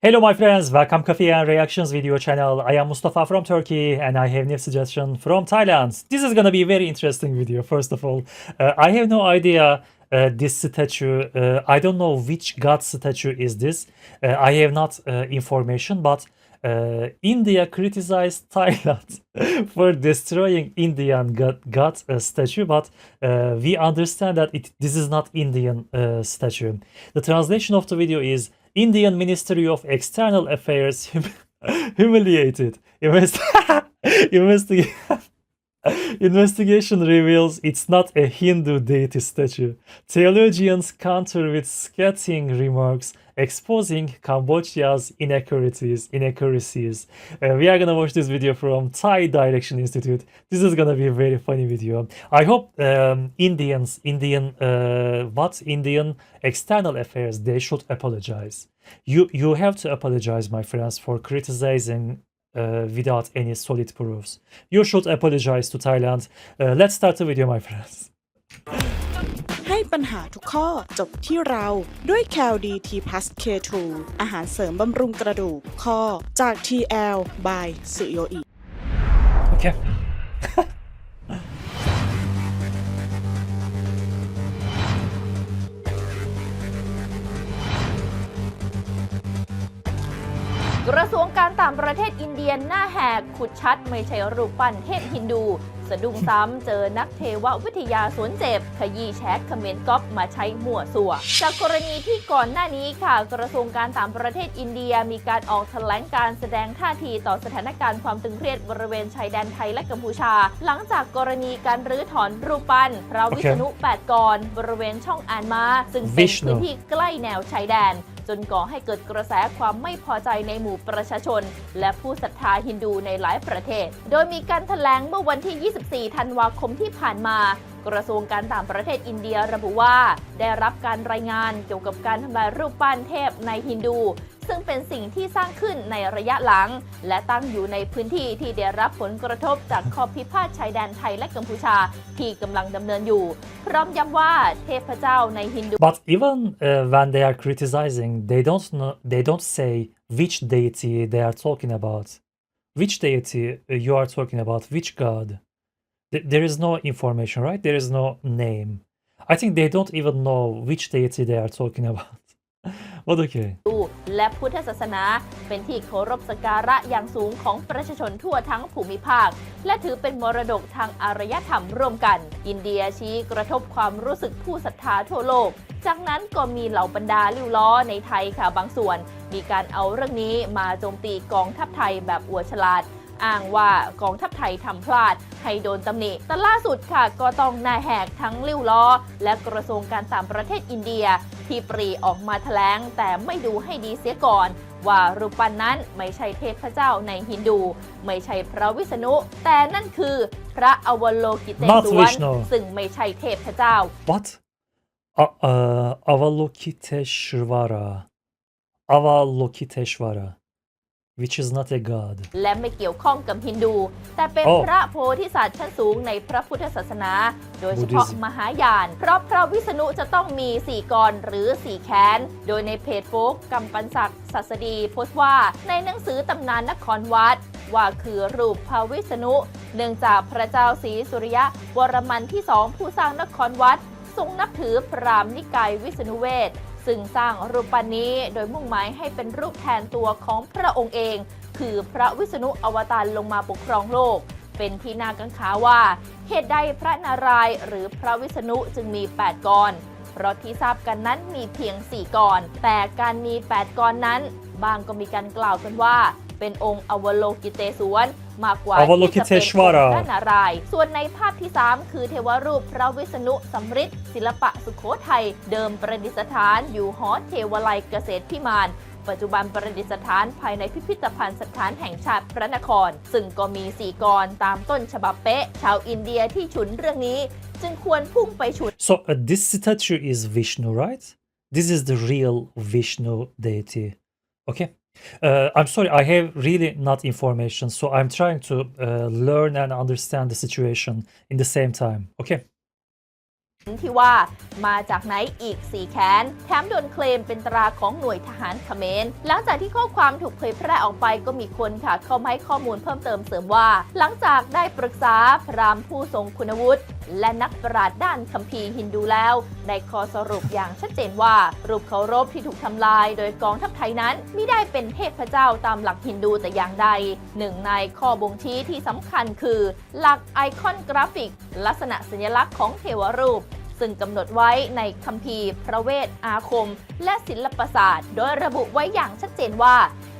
Hello my friends, welcome Coffee and Reactions video channel. I am Mustafa from Turkey and I have new suggestion from Thailand. This is gonna be very interesting video first of all. Uh, I have no idea uh, this statue, uh, I don't know which god statue is this. Uh, I have not uh, information but uh, India criticized Thailand for destroying Indian god, god uh, statue, but uh, we understand that it this is not Indian uh, statue. The translation of the video is Indian Ministry of External Affairs hum- humiliated. Invest- investigate. Investigation reveals it's not a Hindu deity statue. Theologians counter with scathing remarks exposing Cambodia's inaccuracies. inaccuracies. Uh, we are gonna watch this video from Thai Direction Institute. This is gonna be a very funny video. I hope um, Indians, Indian, uh, what Indian external affairs, they should apologize. You you have to apologize, my friends, for criticizing uh, without any solid proofs. You should apologize to Thailand. Uh, let's start the video, my friends. ให้ปัญหาทุกข้อจบที่เราด้วย c a l d t plus K2 อาหารเสริมบำรุงกระดูกข้อจาก TL by สุโยอิ Okay. . กระทรวงการต่างประเทศอินเดียหน้าแหกขุดชัดไม่ใช่รูปปั้นเทพฮินดู สะดุ้งซ้ำเจอนักเทววิทยาสวนเจ็บ ขยี้แชทคอมเมนต์ก๊อปมาใช้มั่วสัวจากกรณีที่ก่อนหน้านี้ค่ะ กระทรวงการต่างประเทศอินเดียมีการออกแถลงการแสดงท่าทีต่อสถานการณ์ความตึงเครียดบริเวณชายแดนไทยและกัมพูชา หลังจากกรณีการรื้อถอนรูปปั้นพระวิษณุแปดกรบริเวณช่องอ่านมา ซึ่งเป็นพื้นที่ใกล้แนวชายแดน จนก่อให้เกิดกระแสความไม่พอใจในหมู่ประชาชน และผู้ศรัทธาฮินดูในหลายประเทศ โดยมีการถแถลงเมื่อวันที่ 24 ธันวาคมที่ผ่านมากระทรวงการต่างประเทศอินเดียระบุว่า ได้รับการรายงานเกี่ยวกับการทำลายรูปปั้นเทพในฮินดู ซึ่งเป็นสิ่งที่สร้างขึ้นในระยะหลัง และตั้งอยู่ในพื้นที่ที่ได้รับผลกระทบจากข้อพิพาทชายแดนไทยและกัมพูชาที่กำลังดำเนินอยู่ พร้อมย้ำว่าเทพเจ้าในฮินดู But even uh, when they are criticizing, they don't know, they don't say which deity they are talking about. Which deity you are talking about? Which god? There is no information, right? There is no name. I think they don't even know which deity they are talking about. But okay. และพุทธศาสนา เป็นที่เคารพสักการะอย่างสูงของประชาชนทั่วทั้งภูมิภาค และถือเป็นมรดกทางอารยธรรมร่วมกัน อินเดียชี้กระทบความรู้สึกผู้ศรัทธาทั่วโลก จากนั้นก็มีเหล่าบรรดาลิ้วล้อในไทยค่ะบางส่วน มีการเอาเรื่องนี้มาโจมตีกองทัพไทยแบบอวดฉลาด อ้างว่ากองทัพไทยทำพลาด ให้โดนตำหนิ แต่ล่าสุดค่ะก็ต้องนายแหกทั้งลิ้วล้อ และกระทรวงการต่างประเทศอินเดีย ที่ปรีออกมาแถลงแต่ไม่ดูให้ดีเสียก่อนว่ารูปปั้นนั้นไม่ใช่เทพเจ้าในฮินดู ไม่ใช่พระวิษณุ แต่นั่นคือพระอวโลกิเต Not ศวร Vishnu ซึ่งไม่ใช่เทพเจ้า What? Uh, uh, Avalokiteshvara. Avalokiteshvara. Which is not a god. และไม่เกี่ยวข้องกับฮินดู แต่เป็นโอ้พระโพธิสัตว์ชั้นสูงในพระพุทธศาสนา โดยเฉพาะ Buddhism มหายาน เพราะพระวิษณุจะต้องมี4กรหรือ4แขน โดยในเพจโฟกกำปันศักดิ์ศัสดีโพสต์ว่าในหนังสือตำนานนครวัด ว่าคือรูปพระวิษณุ เนื่องจากพระเจ้าศรีสุริยะวรมันที่สองผู้สร้างนครวัด ทรงนับถือพราหมณ์นิกายวิษณุเวท ซึ่งสร้างรูปปั้นนี้โดยมุ่งหมายให้เป็นรูปแทนตัวของพระองค์เอง คือพระวิษณุอวตารลงมาปกครองโลก เป็นที่น่ากังขาว่าเหตุใดพระนารายณ์หรือพระวิษณุจึงมี 8กรเพราะที่ทราบกันนั้นมีเพียง 4กรแต่การมี 8กรนั้น บางก็มีการกล่าวกันว่า เป็นองค์อวโลกิเตศวรมากกว่าที่จะเป็นองค์ Avalokiteshvara พระนารายณ์ส่วนในภาพที่ 3 คือเทวรูปพระวิษณุสำริดศิลปะสุโขทัยเดิมประดิษฐานอยู่หอเทวไลยเกษตรพิมานปัจจุบันประดิษฐานภายในพิพิธภัณฑ์สถานแห่งชาติพระนคร ซึ่งก็มีสี่กรตามต้นฉบับเป๊ะ ชาวอินเดียที่ฉุนเรื่องนี้ จึงควรพุ่งไปฉุด So uh, this statue is Vishnu, right? This is the real Vishnu deity. Okay. Uh, I'm sorry, I have really not information, so I'm trying to uh, learn and understand the situation in the same time. Okay. ที่ว่ามาจากไหนอีก 4แขนแถมโดนเคลมเป็นตราของหน่วยทหารเขมร หลังจากที่ข้อความถูกเผยแพร่ออกไปก็มีคนค่ะเข้ามาให้ข้อมูลเพิ่มเติมเสริมว่า หลังจากได้ปรึกษาพรามผู้ทรงคุณวุฒิ และนักปราชญ์ด้านคัมภีร์ฮินดูแล้วได้ข้อสรุปอย่างชัดเจนว่า รูปเคารพที่ถูกทำลายโดยกองทัพไทยนั้นไม่ได้เป็นเทพเจ้าตามหลักฮินดูแต่อย่างใด หนึ่งในข้อบ่งชี้ที่สำคัญคือ หลักไอคอนกราฟิก ลักษณะสัญลักษณ์ของเทวรูปซึ่งกำหนดไว้ในคัมภีร์ พระเวท อาคม และศิลปศาสตร์ โดยระบุไว้อย่างชัดเจนว่า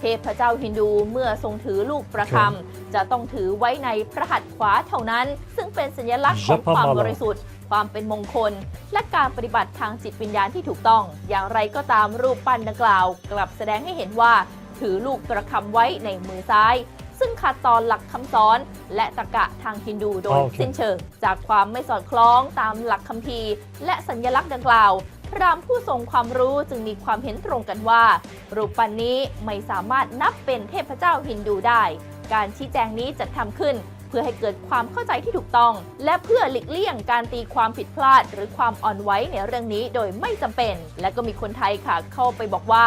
เทพเจ้าฮินดูเมื่อทรงถือลูกประคำจะต้องถือไว้ในพระหัตถ์ขวาเท่านั้น ซึ่งเป็นสัญลักษณ์ของความบริสุทธิ์ความเป็นมงคล และการปฏิบัติทางจิตวิญญาณที่ถูกต้อง อย่างไรก็ตามรูปปั้นดังกล่าว กลับแสดงให้เห็นว่า ถือลูกประคำไว้ในมือซ้าย ซึ่งขัดต่อหลักคำสอน และตรรกะทางฮินดูโดยโอเคสิ้นเชิง จากความไม่สอดคล้องตามหลักคัมภีร์ และสัญลักษณ์ดังกล่าว พราหมณ์ผู้ทรงความรู้จึงมีความเห็นตรงกันว่า รูปปั้นนี้ไม่สามารถนับเป็นเทพเจ้าฮินดูได้ การชี้แจงนี้จะทำขึ้นเพื่อให้เกิดความเข้าใจที่ถูกต้อง และเพื่อหลีกเลี่ยงการตีความผิดพลาด หรือความอ่อนไหวในเรื่องนี้โดยไม่จำเป็น และก็มีคนไทยค่ะเข้าไปบอกว่า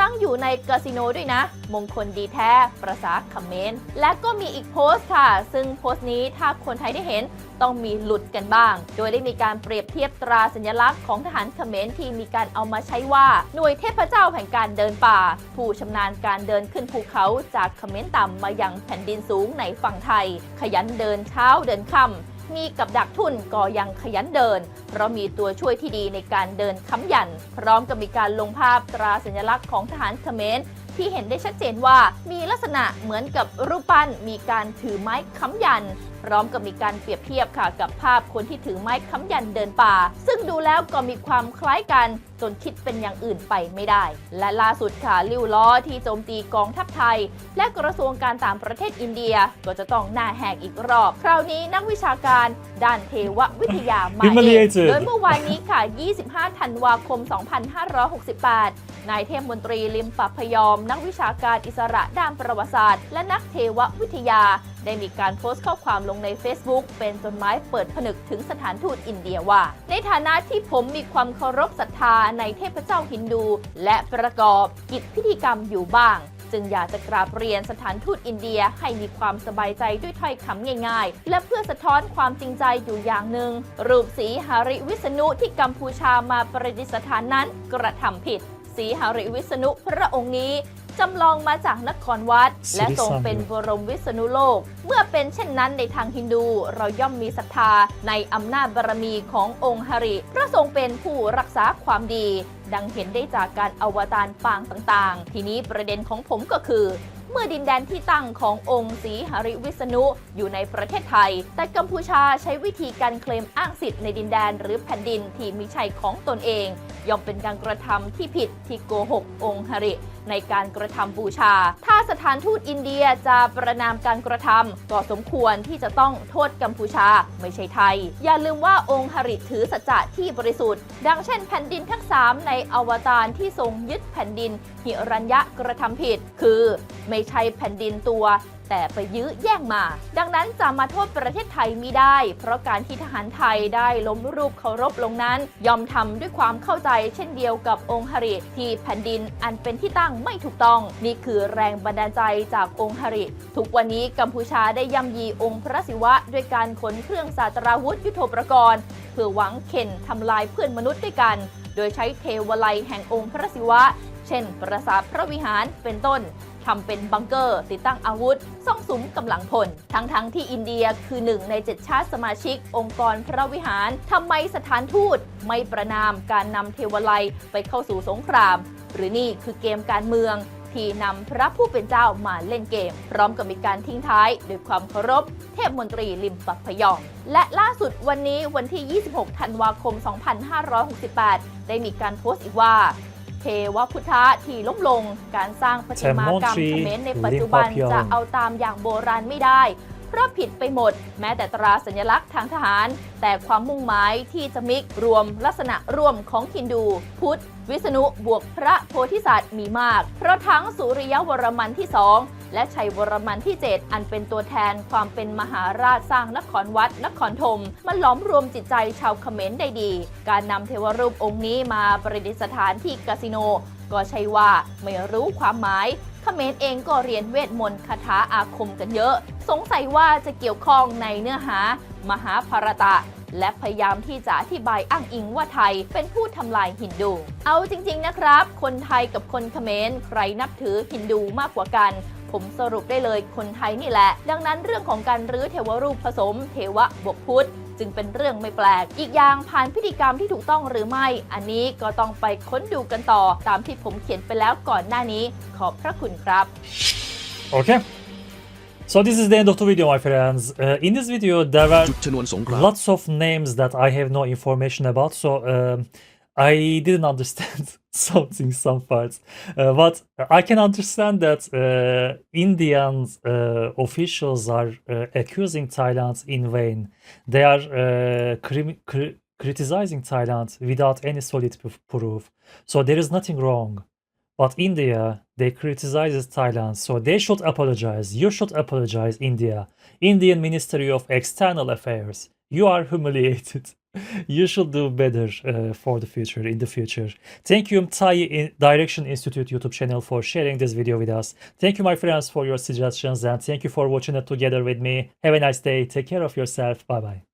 ตั้งอยู่ในคาสิโนด้วยนะ มงคลดีแท้ประษาคอมเมนต์และก็มีอีกโพสต์ค่ะ ซึ่งโพสต์นี้ถ้าคนไทยได้เห็นต้องมีหลุดกันบ้าง โดยได้มีการเปรียบเทียบตราสัญลักษณ์ของทหารเขมรที่มีการเอามาใช้ว่าหน่วยเทพเจ้าแห่งการเดินป่า ผู้ชำนาญการเดินขึ้นภูเขาจากเขมรต่ำมายังแผ่นดินสูงในฝั่งไทย ขยันเดินเช้าเดินค่ำ มีกับดักทุนก็ยังขยันเดิน เพราะมีตัวช่วยที่ดีในการเดินค้ำยัน พร้อมกับมีการลงภาพตราสัญลักษณ์ของทหารเขมรที่เห็นได้ชัดเจนว่ามีลักษณะเหมือนกับรูปปั้นมีการถือไม้ค้ำยัน พร้อมกับมีการเปรียบเทียบค่ะกับภาพคนที่ถือไม้ค้ำยันเดินป่า ซึ่งดูแล้วก็มีความคล้ายกันจนคิดเป็นอย่างอื่นไปไม่ได้ และล่าสุดค่ะลิ้วล้อที่โจมตีกองทัพไทย และกระทรวงการต่างประเทศอินเดีย ก็จะต้องหน้าแหกอีกรอบ คราวนี้นักวิชาการด้านเทววิทยามาเองโดยเมื่อวานนี้ค่ะ 25 ธันวาคม 2568นายเทพมนตรีลิมปัพยอม นักวิชาการอิสระด้านประวัติศาสตร์ และนักเทววิทยา ได้มีการโพสต์ข้อความลงใน Facebook เป็นจดหมายเปิดผนึกถึงสถานทูตอินเดียว่า ในฐานะที่ผมมีความเคารพศรัทธาในเทพเจ้าฮินดู และประกอบกิจพิธีกรรมอยู่บ้างจึงอยากจะกราบเรียนสถานทูตอินเดียให้มีความสบายใจด้วยถ้อยคำง่ายๆ และเพื่อสะท้อนความจริงใจอยู่อย่างหนึ่ง รูปสีหาริวิษณุที่กัมพูชามาประดิษฐานนั้นกระทำผิดสีหาริวิษณุพระองค์นี้ จำลองมาจากนครวัด และทรงเป็นบรมวิษณุโลก เมื่อเป็นเช่นนั้นในทางฮินดูเราย่อมมีศรัทธาในอำนาจบารมีขององค์หริพระทรงเป็นผู้รักษาความดี ดังเห็นได้จากการอวตารปางต่างๆ ทีนี้ประเด็นของผมก็คือเมื่อดินแดนที่ตั้งขององค์ศรีหริวิษณุอยู่ในประเทศไทย แต่กัมพูชาใช้วิธีการเคลมอ้างสิทธิ์ในดินแดนหรือแผ่นดินที่มิใช่ของตนเอง ย่อมเป็นการกระทำที่ผิดที่โกหกองค์หริ ในการกระทำบูชา ถ้าสถานทูตอินเดียจะประนามการกระทำก็สมควรที่จะต้องโทษกัมพูชาไม่ใช่ไทย อย่าลืมว่าองค์หริถือสัจจะที่บริสุทธิ์ ดังเช่นแผ่นดินทั้งสามในอวตารที่ทรงยึดแผ่นดินหิรัญยะกระทำผิด คือ ไม่ใช่แผ่นดินตัว แต่ไปยื้อแย่งมา ดังนั้นจะมาโทษประเทศไทยไมิได้ เพราะการที่ทหารไทยได้ล้มรูปเคารพลงนั้น ยอมทำด้วยความเข้าใจเช่นเดียวกับองค์หริที่แผ่นดินอันเป็นที่ตั้งไม่ถูกต้อง นี่คือแรงบันดาลใจจากองค์หริทุกวันนี้กัมพูชาได้ย่ำยีองค์พระศิวะ ด้วยการขนเครื่องสาตราวุธยุทโธปกรณ์เพื่อหวังเข็นทำลายเพื่อนมนุษย์ด้วยกัน โดยใช้เทวไลแห่งองค์พระศิวะ เช่น ปราสาทพระวิหารเป็นต้น ทำเป็นบังเกอร์ ติดตั้งอาวุธ ซ่องสุมกำลังพล ทั้งๆทที่อินเดียคือหนึ่งในเจ็ดชาติสมาชิก องค์กรพระวิหารทำไมสถานทูตไม่ประนามการนำเทวไลไปเข้าสู่สงคราม หรือนี่คือเกมการเมืองที่นำพระผู้เป็นเจ้ามาเล่นเกม พร้อมกับมีการทิ้งท้ายด้วยความเคารพ เทพมนตรีลิมปักพยอง และล่าสุดวันนี้วันที่ 26 ธันวาคม 2568 ได้มีการโพสต์อีกว่า เทวพุทธะที่ล้มลง การสร้างประติมากรรมเทมมอนทรีเขมรในปัจจุบันลิมปัพยองจะเอาตามอย่างโบราณไม่ได้เพราะผิดไปหมด แม้แต่ตราสัญลักษณ์ทางทหาร แต่ความมุ่งหมายที่จะมิกรวมลักษณะร่วมของฮินดู พุทธ วิษณุบวกพระโพธิสัตว์มีมาก เพราะทั้งสุริยวรมันที่สอง และชัยวรมันที่ 7 อันเป็นตัวแทนความเป็นมหาราชสร้างนครวัด นครธมมาหล้อมรวมจิตใจชาวเขมรได้ดี การนำเทวรูปองค์นี้มาประดิษฐานที่คาสิโน ก็ใช่ว่าไม่รู้ความหมายเขมรเองก็เรียนเวทมนต์คาถาอาคมกันเยอะ สงสัยว่าจะเกี่ยวข้องในเนื้อหา มหาภารตะ และพยายามที่จะอธิบายอ้างอิงว่าไทยเป็นผู้ทำลายฮินดู เอาจริงๆนะครับ คนไทยกับคนเขมรใครนับถือฮินดูมากกว่ากัน ผมสรุปได้เลยคนไทยนี่แหละ ดังนั้นเรื่องของการรื้อเทวรูปผสม เทวะบวกพุทธจึงเป็นเรื่องไม่แปลก อีกอย่างผ่านพิธีกรรมที่ถูกต้องหรือไม่ อันนี้ก็ต้องไปค้นดูกันต่อ ตามที่ผมเขียนไปแล้วก่อนหน้านี้ ขอบพระคุณครับ Okay. So this is the end of the video, my friends. Uh, in this video, there were จุดชนวนสงคราม lots of names that I have no information about, so um, I didn't understand something, some parts. Uh, but I can understand that uh, Indian uh, officials are uh, accusing Thailand in vain. They are uh, crim- cri- criticizing Thailand without any solid proof. So there is nothing wrong. But India, they criticizes Thailand, so they should apologize. You should apologize, India. Indian Ministry of External Affairs. You are humiliated. you should do better uh, for the future, in the future. Thank you, Thai Direction Institute YouTube channel for sharing this video with us. Thank you, my friends, for your suggestions, and thank you for watching it together with me. Have a nice day. Take care of yourself. Bye bye.